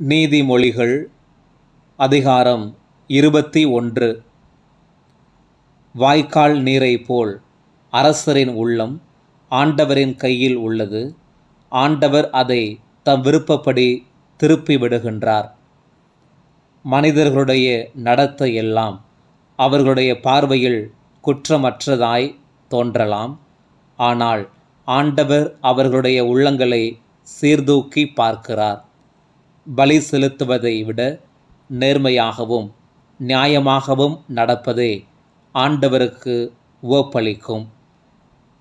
நீதிமொழிகள் அதிகாரம் இருபத்தி ஒன்று. வாய்க்கால் நீரைப் போல் அரசரின் உள்ளம் ஆண்டவரின் கையில் உள்ளது. ஆண்டவர் அதை தம் விருப்பப்படி திருப்பி விடுகின்றார். மனிதர்களுடைய நடத்தை எல்லாம் அவர்களுடைய பார்வையில் குற்றமற்றதாய் தோன்றலாம். ஆனால் ஆண்டவர் அவர்களுடைய உள்ளங்களை சீர்தூக்கி பார்க்கிறார். பலி செலுத்துவதை விட நேர்மையாகவும் நியாயமாகவும் நடப்பதே ஆண்டவருக்கு உவப்பளிக்கும்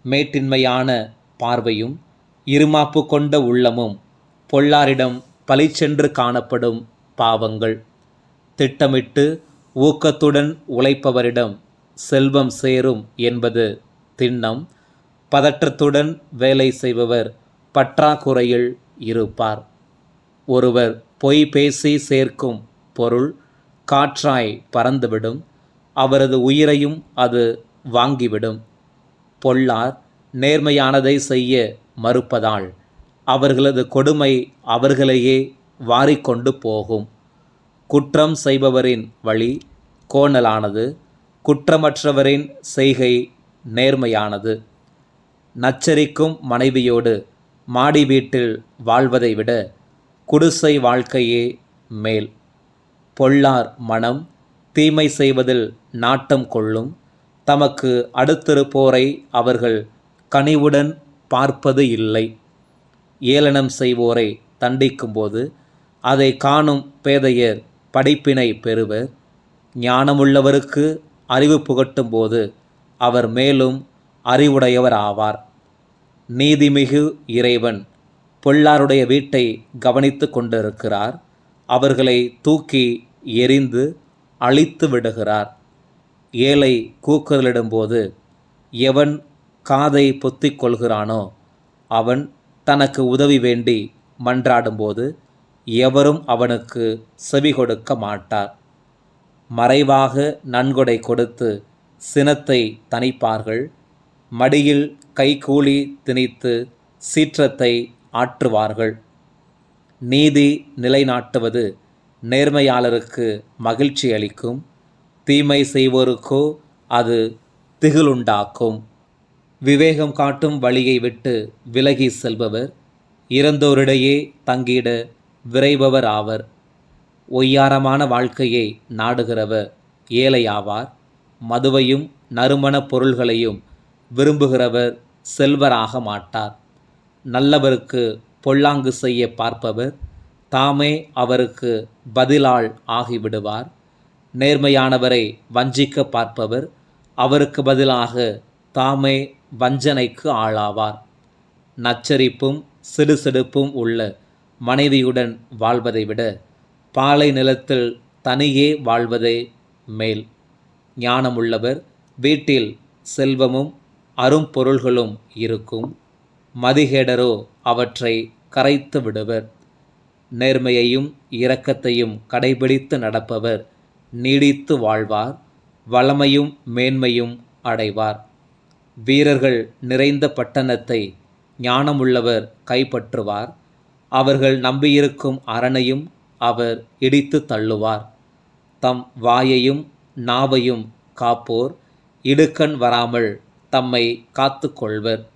மேட்டின்மையான பார்வையும் இருமாப்பு கொண்ட உள்ளமும் பொல்லாரிடம் சென்று காணப்படும் பாவங்கள். திட்டமிட்டு ஊக்கத்துடன் உழைப்பவரிடம் செல்வம் சேரும் என்பது திண்ணம். பதற்றத்துடன் வேலை செய்பவர் பற்றாக்குறையில் இருப்பார். ஒருவர் பொய் பேசி சேர்க்கும் பொருள் காற்றாய் பறந்துவிடும் அவரது உயிரையும் அது வாங்கிவிடும். பொல்லார் நேர்மையானதை செய்ய மறுப்பதால் அவர்களது கொடுமை அவர்களையே வாரிக்கொண்டு போகும். குற்றம் செய்பவரின் வழி கோணலானது குற்றமற்றவரின் செய்கை நேர்மையானது. நச்சரிக்கும் மனைவியோடு மாடி வீட்டில் வாழ்வதை விட குடிசை வாழ்க்கையே மேல். பொல்லார் மனம் தீமை செய்வதில் நாட்டம் கொள்ளும். தமக்கு அடுத்திருப்போரை அவர்கள் கனிவுடன் பார்ப்பது இல்லை. ஏளனம் செய்வோரை தண்டிக்கும்போது அதை காணும் பேதையர் படிப்பினை பெறுவர். ஞானமுள்ளவருக்கு அறிவு புகட்டும் போது அவர் மேலும் அறிவுடையவர் ஆவார். நீதிமிகு இறைவன் பொல்லாருடைய வீட்டை கவனித்து கொண்டிருக்கிறார். அவர்களை தூக்கி எரிந்து அழித்து விடுகிறார். ஏழை கூக்குரலிடும்போது எவன் காதை பொத்திக் கொள்கிறானோ அவன் தனக்கு உதவி வேண்டி மன்றாடும்போது எவரும் அவனுக்கு செவி கொடுக்க மாட்டார். மறைவாக நன்கொடை கொடுத்து சினத்தை தணிப்பார்கள். மடியில் கைகூலி திணித்து சீற்றத்தை ஆற்றுவார்கள். நீதி நிலைநாட்டுவது நேர்மையாளருக்கு மகிழ்ச்சி அளிக்கும். தீமை செய்வோருக்கோ அது திகிலுண்டாக்கும். விவேகம் காட்டும் வழியை விட்டு விலகி செல்பவர். இறந்தோரிடையே தங்கிட விரைபவர் ஆவர். ஒய்யாரமான வாழ்க்கையை நாடுகிறவர் ஏழையாவார். மதுவையும் நறுமணப் பொருள்களையும் விரும்புகிறவர் செல்வராக மாட்டார். நல்லவருக்கு பொல்லாங்கு செய்ய பார்ப்பவர் தாமே அவருக்கு பதிலாள் ஆகிவிடுவார். நேர்மையானவரை வஞ்சிக்க பார்ப்பவர் அவருக்கு பதிலாக தாமே வஞ்சனைக்கு ஆளாவார். நச்சரிப்பும் சிடுசிடுப்பும் உள்ள மனைவியுடன் வாழ்வதை விட பாலை நிலத்தில் தனியே வாழ்வதே மேல். ஞானமுள்ளவர் வீட்டில் செல்வமும் அரும்பொருள்களும் இருக்கும். மதிகேடரோ அவற்றை கரைத்து விடுவர். நேர்மையையும் இரக்கத்தையும் கடைபிடித்து நடப்பவர். நீடித்து வாழ்வார். வளமையும் மேன்மையும் அடைவார். வீரர்கள் நிறைந்த பட்டணத்தை ஞானமுள்ளவர் கைப்பற்றுவார். அவர்கள் நம்பியிருக்கும் அரணையும் அவர் இடித்து தள்ளுவார். தம் வாயையும் நாவையும் காப்போர். இடுக்கண் வராமல் தம்மை காத்து கொள்வர்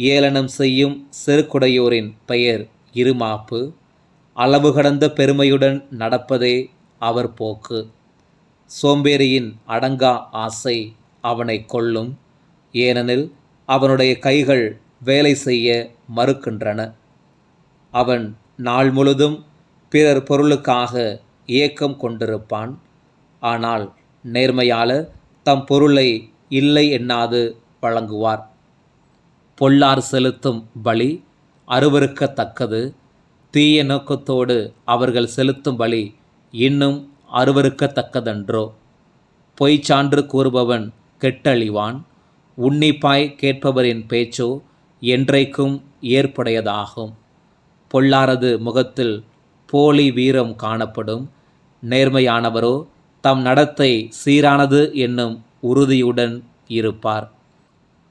ஏளனம் செய்யும் செருக்குடையோரின் பெயர் இருமாப்பு. அளவு கடந்த பெருமையுடன் நடப்பதே அவர் போக்கு. சோம்பேறியின் அடங்கா ஆசை அவனை கொல்லும். ஏனெனில் அவனுடைய கைகள் வேலை செய்ய மறுக்கின்றன. அவன் நாள் முழுதும் பிறர் பொருளுக்காக ஏக்கம் கொண்டிருப்பான். ஆனால் நேர்மையாளர் தம் பொருளை இல்லை எண்ணாது வழங்குவார். பொள்ளார் செலுத்தும் பலி அருவருக்கத்தக்கது. தீய நோக்கத்தோடு அவர்கள் செலுத்தும் பலி இன்னும் அருவருக்கத்தக்கதன்றோ. பொய்ச்சான்று கூறுபவன் கெட்டழிவான். உன்னிப்பாய் கேட்பவரின் பேச்சோ என்றைக்கும் ஏற்புடையதாகும். பொள்ளாரது முகத்தில் போலி வீரம் காணப்படும். நேர்மையானவரோ தம் நடத்தை சீரானது என்னும் உறுதியுடன் இருப்பார்.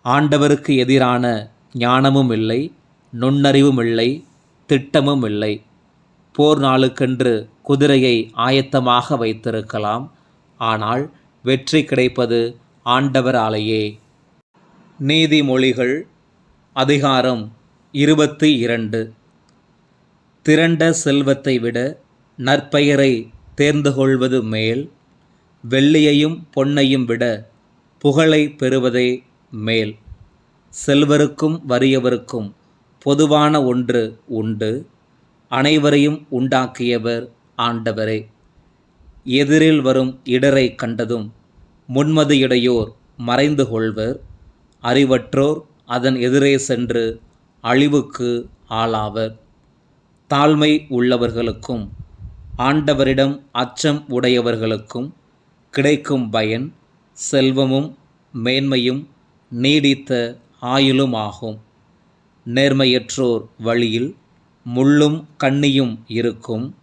ஆண்டவருக்கு எதிரான ஞானமும் இல்லை நுண்ணறிவும் இல்லை திட்டமும் இல்லை. போர் நாளுக்கென்று குதிரையை ஆயத்தமாக வைத்திருக்கலாம். ஆனால் வெற்றி கிடைப்பது ஆண்டவராலேயே. நீதிமொழிகள் அதிகாரம் இருபத்தி இரண்டு. திரண்ட செல்வத்தை விட நற்பெயரை தேர்ந்து கொள்வது மேல் வெள்ளியையும் பொன்னையும் விட புகழை பெறுவதே மேல். செல்வருக்கும் வறியவருக்கும் பொதுவான ஒன்று உண்டு. அனைவரையும் உண்டாக்கியவர் ஆண்டவரே. எதிரில் வரும் இடரை கண்டதும் முன்மது இடையோர் மறைந்து கொள்வர். அறிவற்றோர் அதன் எதிரே சென்று அழிவுக்கு ஆளாவர். தாழ்மை உள்ளவர்களுக்கும் ஆண்டவரிடம் அச்சம் உடையவர்களுக்கும் கிடைக்கும் பயன் செல்வமும் மேன்மையும் நீடித்த ஆயுளுமாகும். நேர்மையற்றோர் வழியில் முள்ளும் கண்ணியும் இருக்கும்.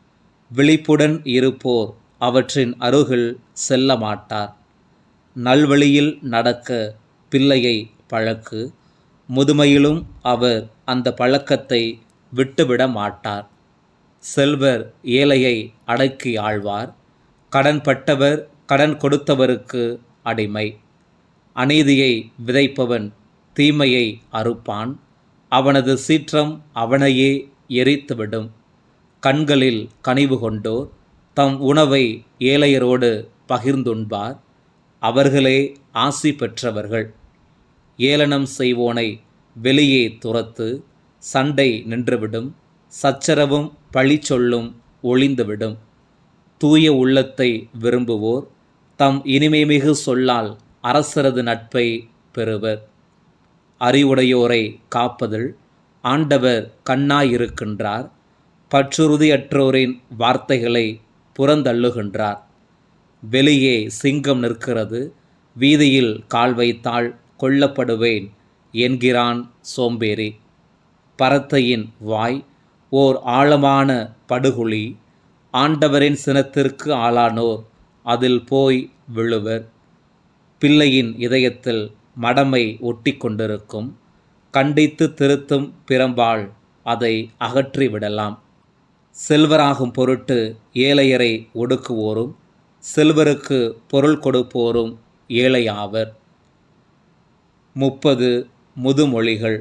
விழிப்புடன் இருப்போர் அவற்றின் அருகில் செல்ல மாட்டார் நல்வழியில் நடக்க பிள்ளையை பழக்கு. முதுமையிலும் அவர் அந்த பழக்கத்தை விட்டுவிட மாட்டார் செல்வர் ஏழையை அடக்கி ஆழ்வார். கடன்பட்டவர் கடன் கொடுத்தவருக்கு அடிமை. அநீதியை விதைப்பவன் தீமையை அறுப்பான். அவனது சீற்றம் அவனையே எரித்துவிடும். கண்களில் கனிவு கொண்டோர் தம் உணவை ஏழையரோடு பகிர்ந்துண்பார். அவர்களே ஆசி பெற்றவர்கள். ஏளனம் செய்வோனை வெளியே துரத்து சண்டை நின்றுவிடும். சச்சரவும் பழி சொல்லும் ஒளிந்துவிடும். தூய உள்ளத்தை விரும்புவோர் தம் இனிமைமிகு சொல்லால் அரசரது நட்பை பெறுவர். அறிவுடையோரை காப்பதில் ஆண்டவர் கண்ணாயிருக்கின்றார். பற்றுறுதியற்றோரின் வார்த்தைகளை புறந்தள்ளுகின்றார். வெளியே சிங்கம் நிற்கிறது. வீதியில் கால் வைத்தால் கொல்லப்படுவேன் என்கிறான் சோம்பேறி. பரத்தையின் வாய் ஓர் ஆழமான படுகுழி. ஆண்டவரின் சினத்திற்கு ஆளானோர் அதில் போய் விழுவர். பிள்ளையின் இதயத்தில் மடமை ஒட்டி கொண்டிருக்கும் கண்டித்து திருத்தும் பிறம்பால் அதை அகற்றி விடலாம். செல்வராகும் பொருட்டு ஏழையரை ஒடுக்குவோரும் செல்வருக்கு பொருள் கொடுப்போரும் ஏழையாவர். முப்பது முதுமொழிகள்.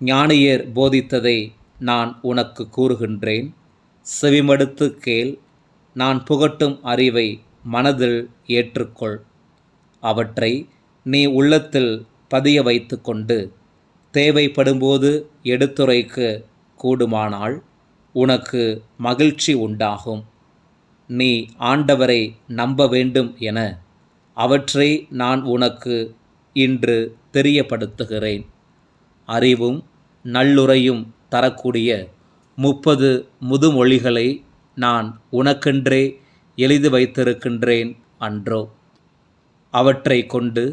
ஞானியர் போதித்ததை நான் உனக்கு கூறுகின்றேன். செவிமடுத்து கேள் நான் புகட்டும் அறிவை மனதில் ஏற்றுக்கொள். அவற்றை நீ உள்ளத்தில் பதிய வைத்து கொண்டு தேவைப்படும்போது எடுத்துரைக்க கூடுமானால் உனக்கு மகிழ்ச்சி உண்டாகும். நீ ஆண்டவரை நம்ப வேண்டும் என அவற்றை நான் உனக்கு இன்று தெரியப்படுத்துகிறேன். அறிவும் நல்லுறையும் தரக்கூடிய முப்பது முதுமொழிகளை நான் உனக்கென்றே எழுதி வைத்திருக்கின்றேன் அன்றோ. அவற்றை கொண்டு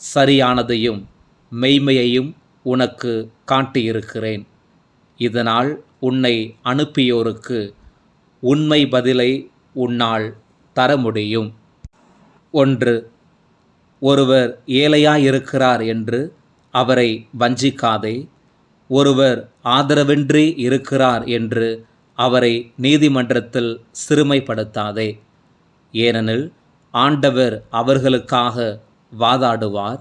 சரியானதையும் மெய்மையையும் உனக்கு காட்டியிருக்கிறேன். இதனால் உன்னை அனுப்பியோருக்கு உண்மை பதிலை உன்னால் தர முடியும். ஒன்று ஒருவர் ஏழையாயிருக்கிறார் என்று அவரை வஞ்சிக்காதே. ஒருவர் ஆதரவின்றி இருக்கிறார் என்று அவரை நீதிமன்றத்தில் சிறுமைப்படுத்தாதே. ஏனெனில் ஆண்டவர் அவர்களுக்காக வாதாடுவார்.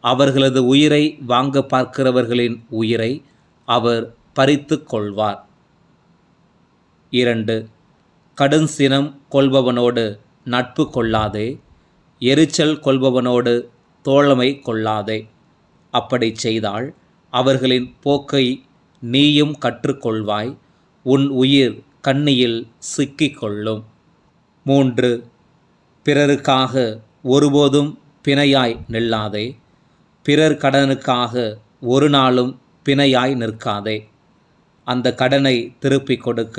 அவர்களது உயிரை வாங்க பார்க்கிறவர்களின் உயிரை அவர் பறித்து கொள்வார். இரண்டு கடுஞ்சினம் கொள்பவனோடு நட்பு கொள்ளாதே. எரிச்சல் கொள்பவனோடு தோழமை கொள்ளாதே. அப்படி செய்தால் அவர்களின் போக்கை நீயும் கற்றுக்கொள்வாய். உன் உயிர் கண்ணியில் சிக்கிக்கொள்ளும் மூன்று பிறருக்காக ஒருபோதும் பிணையாய் நில்லாதே. பிறர் கடனுக்காக ஒரு நாளும் பிணையாய் நிற்காதே. அந்த கடனை திருப்பிக் கொடுக்க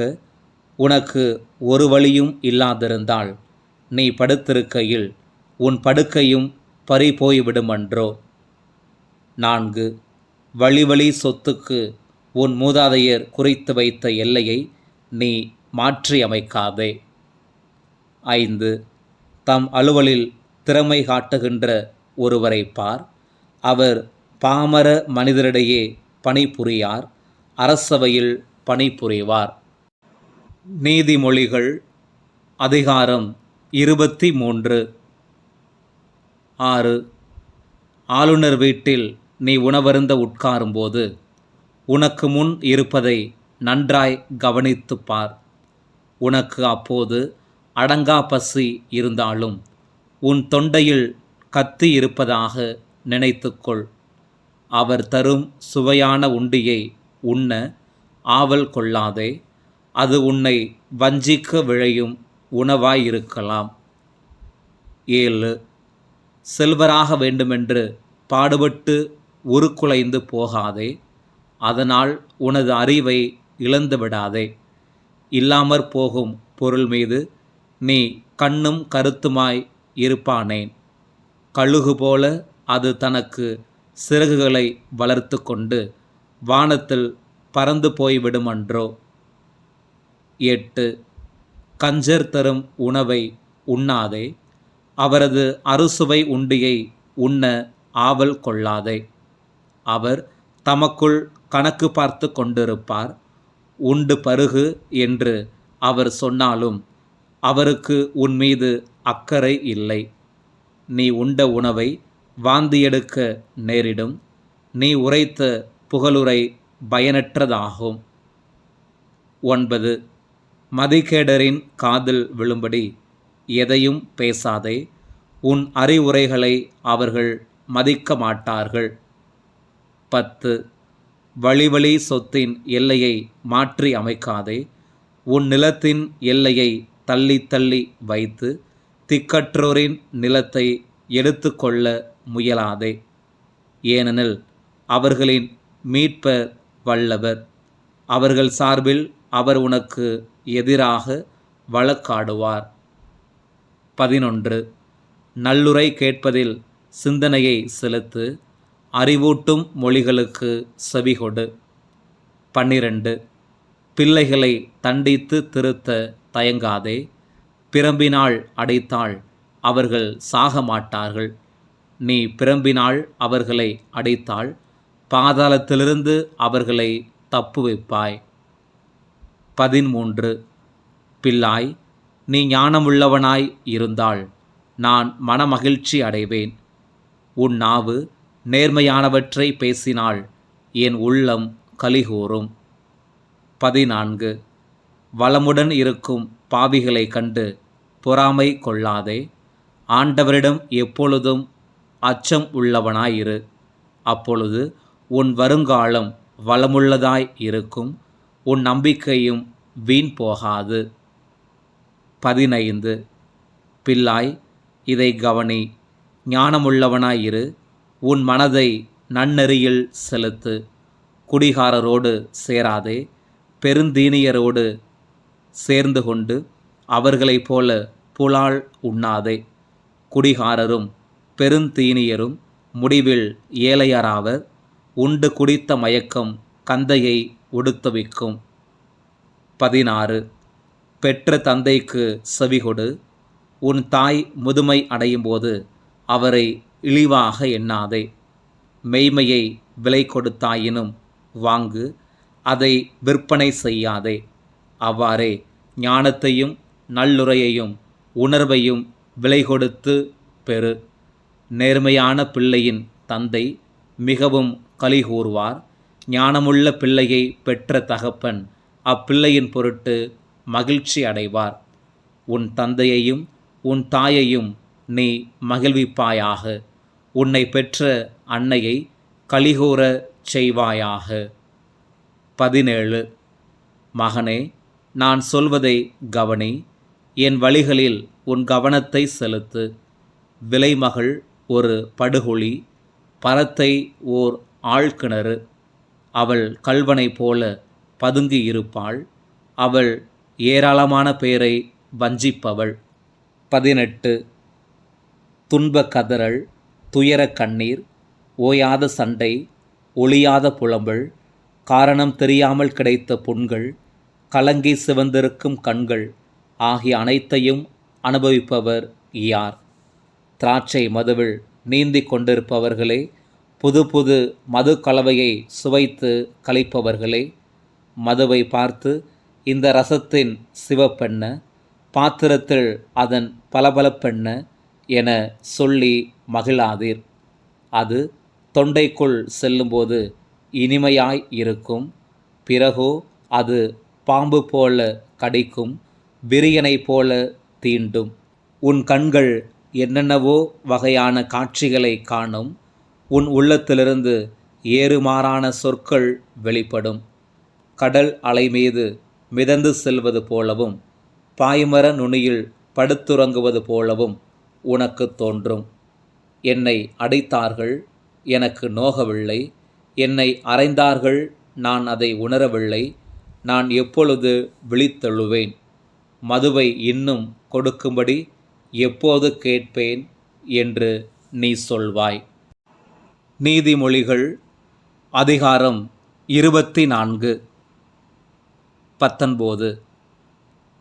உனக்கு ஒரு வழியும் இல்லாதிருந்தால் நீ படுத்திருக்கையில் உன் படுக்கையும் பறி போய்விடுமன்றோ நான்கு வழி வழி சொத்துக்கு உன் மூதாதையர் குறித்து வைத்த எல்லையை நீ மாற்றி அமைக்காதே ஐந்து தம் அலுவலில் திறமை காட்டுகின்ற ஒருவரை பார். அவர் பாமர மனிதரிடையே பணிபுரியார். அரசவையில் பணிபுரிவார். நீதிமொழிகள் அதிகாரம் இருபத்தி மூன்று ஆறு. ஆளுநர் வீட்டில் நீ உணவருந்த உட்காரும்போது உனக்கு முன் இருப்பதை நன்றாய் கவனித்துப்பார் உனக்கு அப்போது அடங்கா பசி இருந்தாலும் உன் தொண்டையில் கத்தி இருப்பதாக நினைத்துக்கொள். அவர் தரும் சுவையான உண்டியை உண்ண ஆவல் கொள்ளாதே அது உன்னை வஞ்சிக்க விழையும் உணவாயிருக்கலாம். ஏழு செல்வராக வேண்டுமென்று பாடுபட்டு உருக்குலைந்து போகாதே அதனால் உனது அறிவை இழந்து விடாதே இல்லாமற் போகும் பொருள் மீது நீ கண்ணும் கருத்துமாய் இருப்பானேன் கழுகு போல அது தனக்கு சிறகுகளை வளர்த்து கொண்டு வானத்தில் பறந்து போய்விடுமன்றோ. எட்டு. கஞ்சர் தரும் உணவை உண்ணாதே. அவரது அறுசுவை உண்டியை உண்ண ஆவல் கொள்ளாதே. அவர் தமக்குள் கணக்கு பார்த்து கொண்டிருப்பார். உண்டு பருகு என்று அவர் சொன்னாலும் அவருக்கு உன் மீது அக்கறை இல்லை. நீ உண்ட உணவை வாந்தியெடுக்க நேரிடும். நீ உரைத்த புகழுரை பயனற்றதாகும். ஒன்பது. மதிகேடரின் காதில் விழும்படி எதையும் பேசாதே. உன் அறிவுரைகளை அவர்கள் மதிக்க மாட்டார்கள் பத்து. வழிவழி சொத்தின் எல்லையை மாற்றி அமைக்காதே. உன் நிலத்தின் எல்லையை தள்ளி தள்ளி வைத்து திக்கற்றோரின் நிலத்தை எடுத்துக்கொள்ள முயலாதே. ஏனெனில் அவர்களின் மீட்பர் வல்லவர். அவர்கள் சார்பில் அவர் உனக்கு எதிராக வழக்காடுவார். பதினொன்று. நல்லுரை கேட்பதில் சிந்தனையை செலுத்து அறிவூட்டும் மொழிகளுக்கு செவிகொடு. பன்னிரண்டு. பிள்ளைகளை தண்டித்து திருத்த தயங்காதே. பிரம்பினால் அடைத்தால் அவர்கள் சாக மாட்டார்கள். நீ பிரம்பினால் அவர்களை அடைத்தால் பாதாளத்திலிருந்து அவர்களை தப்புவிப்பாய் பதிமூன்று பிள்ளாய் நீ ஞானமுள்ளவனாய் இருந்தால் நான் மனமகிழ்ச்சி அடைவேன். உன் நாவு நேர்மையானவற்றை பேசினால் என் உள்ளம் கலிகூறும் பதினான்கு. வளமுடன் இருக்கும் பாவிகளை கண்டு பொறாமை கொள்ளாதே. ஆண்டவரிடம் எப்பொழுதும் அச்சம் உள்ளவனாயிரு. அப்பொழுது உன் வருங்காலம் வளமுள்ளதாய் இருக்கும். உன் நம்பிக்கையும் வீண் போகாது. பதினைந்து. பிள்ளாய் இதை கவனி. ஞானமுள்ளவனாயிரு. உன் மனதை நன்னெறியில் செலுத்து. குடிகாரரோடு சேராதே. பெருந்தீனியரோடு சேர்ந்து கொண்டு அவர்களைப் போல புலால் உண்ணாதே. குடிகாரரும் பெருந்தீனியரும் முடிவில் ஏழையராவர். உண்டு குடித்த மயக்கம் கந்தையை உடுத்துவிக்கும். பதினாறு. பெற்ற தந்தைக்கு செவிகொடு. உன் தாய் முதுமை அடையும்போது அவரை இழிவாக எண்ணாதே. மெய்மையை விலை கொடுத்தாயினும் வாங்கு. அதை விற்பனை செய்யாதே. அவ்வாறே ஞானத்தையும் நல்லுரையையும் உணர்வையும் விலை கொடுத்து பெறு. நேர்மையான பிள்ளையின் தந்தை மிகவும் கலிகூறுவார் ஞானமுள்ள பிள்ளையை பெற்ற தகப்பன் அப்பிள்ளையின் பொருட்டு மகிழ்ச்சி அடைவார். உன் தந்தையையும் உன் தாயையும் நீ மகிழ்விப்பாயாக. உன்னை பெற்ற அன்னையை கலிகூற செய்வாயாக. பதினேழு. மகனே நான் சொல்வதை கவனி. என் வழிகளில் உன் கவனத்தை செலுத்து. விலைமகள் ஒரு படுகொழி பரத்தை ஓர் ஆழ்கிணறு. அவள் கல்வனை போல பதுங்கி இருப்பாள். அவள் ஏராளமான பேரை வஞ்சிப்பவள். பதினெட்டு. துன்ப கதறல் துயர கண்ணீர் ஓயாத சண்டை ஒளியாத புலம்பல் காரணம் தெரியாமல் கிடைத்த புண்கள் கலங்கி சிவந்திருக்கும் கண்கள் ஆகிய அனைத்தையும் அனுபவிப்பவர் யார்? திராட்சை மதுவில் நீந்தி கொண்டிருப்பவர்களே புது புது மது கலவையை சுவைத்து கழிப்பவர்களே மதுவை பார்த்து இந்த ரசத்தின் சிவப்பெண்ண பாத்திரத்தில் அதன் பளபளப்பென்ன என சொல்லி மகிழாதீர். அது தொண்டைக்குள் செல்லும்போது இனிமையாய் இருக்கும். பிறகோ அது பாம்பு போல கடிக்கும் விரியனை போல தீண்டும். உன் கண்கள் என்னென்னவோ வகையான காட்சிகளை காணும். உன் உள்ளத்திலிருந்து ஏறுமாறான சொற்கள் வெளிப்படும். கடல் அலை மீது மிதந்து செல்வது போலவும் பாய்மர நுனியில் படுத்துறங்குவது போலவும் உனக்கு தோன்றும். என்னை அடைத்தார்கள் எனக்கு நோகவில்லை. என்னை அறைந்தார்கள் நான் அதை உணரவில்லை. நான் எப்பொழுது விழித்தெழுவேன்? மதுவை இன்னும் கொடுக்கும்படி எப்போது கேட்பேன் என்று நீ சொல்வாய். நீதிமொழிகள் அதிகாரம் இருபத்தி நான்கு பத்தொன்பது.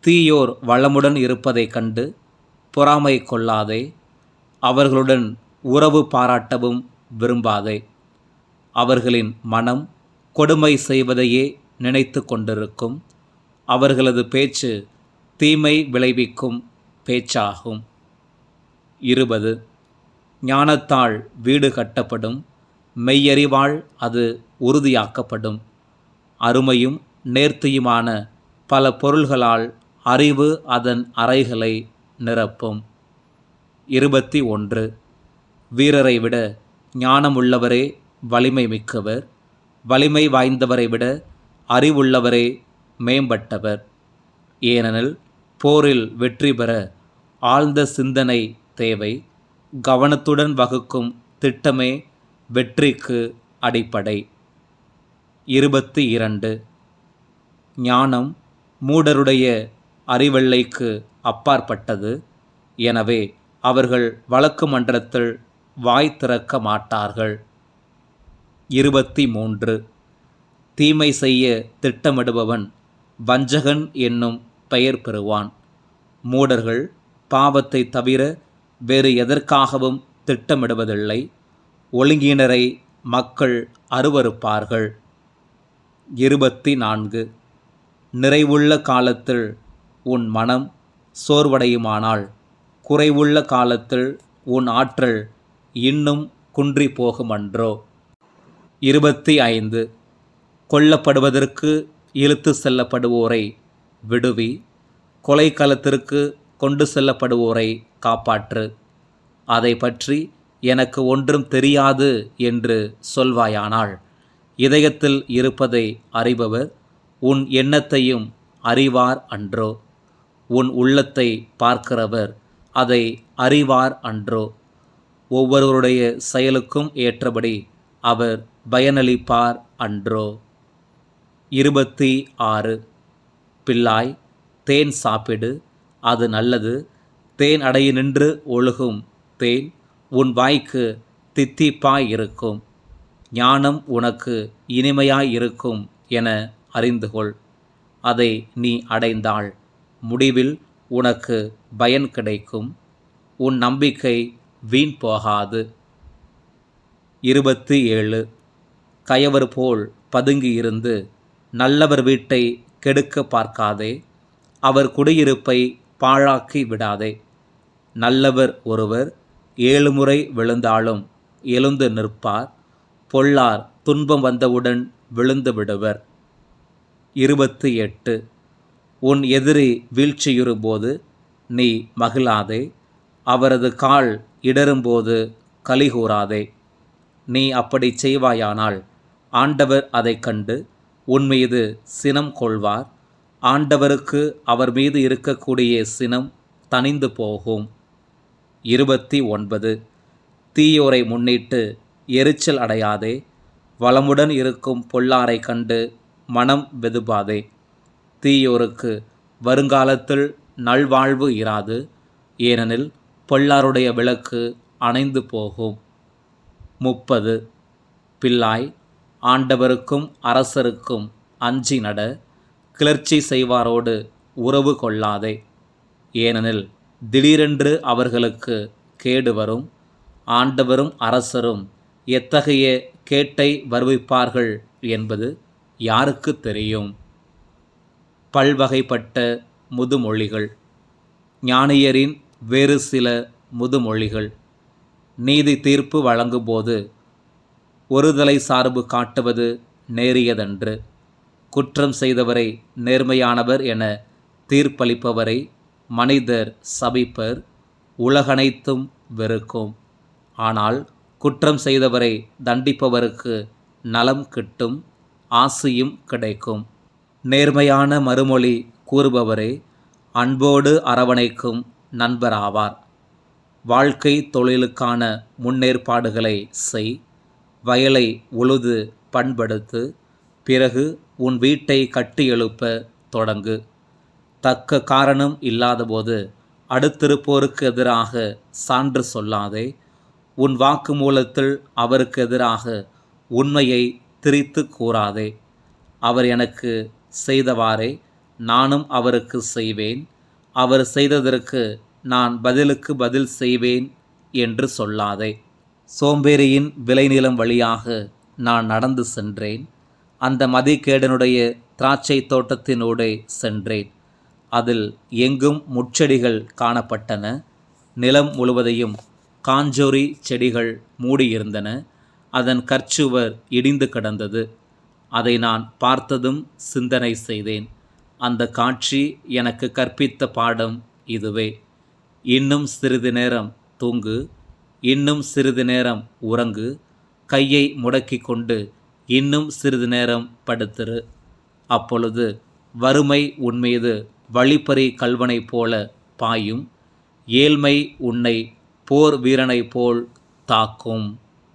தீயோர் வளமுடன் இருப்பதைக் கண்டு பொறாமை கொள்ளாதே. அவர்களுடன் உறவு பாராட்டவும் விரும்பாதே. அவர்களின் மனம் கொடுமை செய்வதையே நினைத்து கொண்டிருக்கும். அவர்களது பேச்சு தீமை விளைவிக்கும் பேச்சாகும். இருபது. ஞானத்தால் வீடு கட்டப்படும். மெய்யறிவாள் அது உறுதியாக்கப்படும். அருமையும் நேர்த்தியுமான பல பொருள்களால் அறிவு அதன் அறைகளை நிரப்பும். இருபத்தி ஒன்று. வீரரை விட ஞானமுள்ளவரே வலிமை மிக்கவர். வலிமை வாய்ந்தவரை விட அறிவுள்ளவரே மேம்பட்டவர். ஏனெனில் போரில் வெற்றி பெற ஆழ்ந்த சிந்தனை தேவை. கவனத்துடன் வகுக்கும் திட்டமே வெற்றிக்கு அடிப்படை. இருபத்தி இரண்டு ஞானம் மூடருடைய அறிவெல்லைக்கு அப்பாற்பட்டது. எனவே அவர்கள் வழக்கு மன்றத்தில் வாய் திறக்க மாட்டார்கள். இருபத்தி மூன்று. தீமை செய்ய திட்டமிடுபவன் வஞ்சகன் என்னும் பெயர் பெறுவான். மூடர்கள் பாவத்தை தவிர வேறு எதற்காகவும் திட்டமிடுவதில்லை. ஒழுங்கினரை மக்கள் அருவருப்பார்கள். இருபத்தி நான்கு. நிறைவுள்ள காலத்தில் உன் மனம் சோர்வடையுமானால் குறைவுள்ள காலத்தில் உன் ஆற்றல் இன்னும் குன்றி போகுமன்றோ இருபத்தி ஐந்து. கொல்லப்படுவதற்கு இழுத்து செல்லப்படுவோரை விடுவி. கொலைக்களத்திற்கு கொண்டு செல்லப்படுவோரை காப்பாற்று. அதை பற்றி எனக்கு ஒன்றும் தெரியாது என்று சொல்வாயானால் இதயத்தில் இருப்பதை அறிபவர் உன் எண்ணத்தையும் அறிவார் அன்றோ? உன் உள்ளத்தை பார்க்கிறவர் அதை அறிவார் அன்றோ? ஒவ்வொருவருடைய செயலுக்கும் ஏற்றபடி அவர் பயனளிப்பார் அன்றோ. இருபத்தி ஆறு. பிள்ளாய் தேன் சாப்பிடு அது நல்லது. தேன் அடைய நின்று ஒழுகும். தேன் உன் வாய்க்கு தித்திப்பாய் இருக்கும். ஞானம் உனக்கு இனிமையாய் இருக்கும் என அறிந்து கொள் அதை நீ அடைந்தாள். முடிவில் உனக்கு பயன் கிடைக்கும். உன் நம்பிக்கை வீண் போகாது. இருபத்தி ஏழு. கயவர் போல் பதுங்கி இருந்து நல்லவர் வீட்டை கெடுக்க பார்க்காதே அவர் குடியிருப்பை பாழாக்கி விடாதே. நல்லவர் ஒருவர் ஏழு முறை விழுந்தாலும் எழுந்து நிற்பார் பொல்லார் துன்பம் வந்தவுடன் விழுந்து விடுவர். இருபத்தி எட்டு. உன் எதிரி வீழ்ச்சியுறும்போது நீ மகிழாதே அவரது கால் இடரும்போது கலிகூறாதே நீ அப்படி செய்வாயானால் ஆண்டவர் அதைக் கண்டு உன் மீது சினம் கொள்வார். ஆண்டவருக்கு அவர் மீது இருக்கக்கூடிய சினம் தணிந்து போகும். இருபத்தி ஒன்பது தீயோரை முன்னிட்டு எரிச்சல் அடையாதே. வளமுடன் இருக்கும் பொல்லாரை கண்டு மனம் வெதுபாதே தீயோருக்கு வருங்காலத்தில் நல்வாழ்வு இராது. ஏனெனில் பொல்லாருடைய விளக்கு அணைந்து போகும். முப்பது. பிள்ளாய் ஆண்டவருக்கும் அரசருக்கும் அஞ்சி நட கிளர்ச்சி செய்வாரோடு உறவு கொள்ளாதே. ஏனெனில் திடீரென்று அவர்களுக்கு கேடு வரும் ஆண்டவரும் அரசரும் எத்தகைய கேட்டை வருவிப்பார்கள் என்பது யாருக்கு தெரியும்? பல்வகைப்பட்ட முதுமொழிகள் ஞானியரின் வேறு சில முதுமொழிகள் நீதி தீர்ப்பு வழங்கும்போது ஒருதலை சார்பு காட்டுவது நேரியதன்று. குற்றம் செய்தவரை நேர்மையானவர் என தீர்ப்பளிப்பவரை மனிதர் சபிப்பர் உலகனைத்தும் வெறுக்கும். ஆனால் குற்றம் செய்தவரை தண்டிப்பவருக்கு நலம் கிட்டும் ஆசியும் கிடைக்கும். நேர்மையான மறுமொழி கூறுபவரே அன்போடு அரவணைக்கும் நண்பராவார். வாழ்க்கை தொழிலுக்கான முன்னேற்பாடுகளை செய். வயலை உழுது பண்படுத்து பிறகு உன் வீட்டை கட்டி எழுப்ப தொடங்கு. தக்க காரணம் இல்லாதபோது அடுத்திருப்போருக்கு எதிராக சான்று சொல்லாதே. உன் வாக்குமூலத்தில் அவருக்கு எதிராக உண்மையை திரித்து கூறாதே. அவர் எனக்கு செய்தவாறே நானும் அவருக்கு செய்வேன். அவர் செய்ததற்கு நான் பதிலுக்கு பதில் செய்வேன் என்று சொல்லாதே. சோம்பேறியின் விளைநிலம் வழியாக நான் நடந்து சென்றேன். அந்த மதிக்கேடனுடைய திராட்சை தோட்டத்தினூடே சென்றேன். அதில் எங்கும் முட்செடிகள் காணப்பட்டன. நிலம் முழுவதையும் காஞ்சோரி செடிகள் மூடியிருந்தன. அதன் கற்சுவர் இடிந்து கிடந்தது. அதை நான் பார்த்ததும் சிந்தனை செய்தேன். அந்த காட்சி எனக்கு கற்பித்த பாடம் இதுவே. இன்னும் சிறிது நேரம் தூங்கு. இன்னும் சிறிது நேரம் உறங்கு கையை முடக்கி கொண்டு இன்னும் சிறிது நேரம் படுத்திரு. அப்பொழுது வறுமை உன்மீது வழிப்பறி கல்வனைப் போல பாயும். ஏழ்மை உன்னை போர் வீரனைப் போல் தாக்கும்.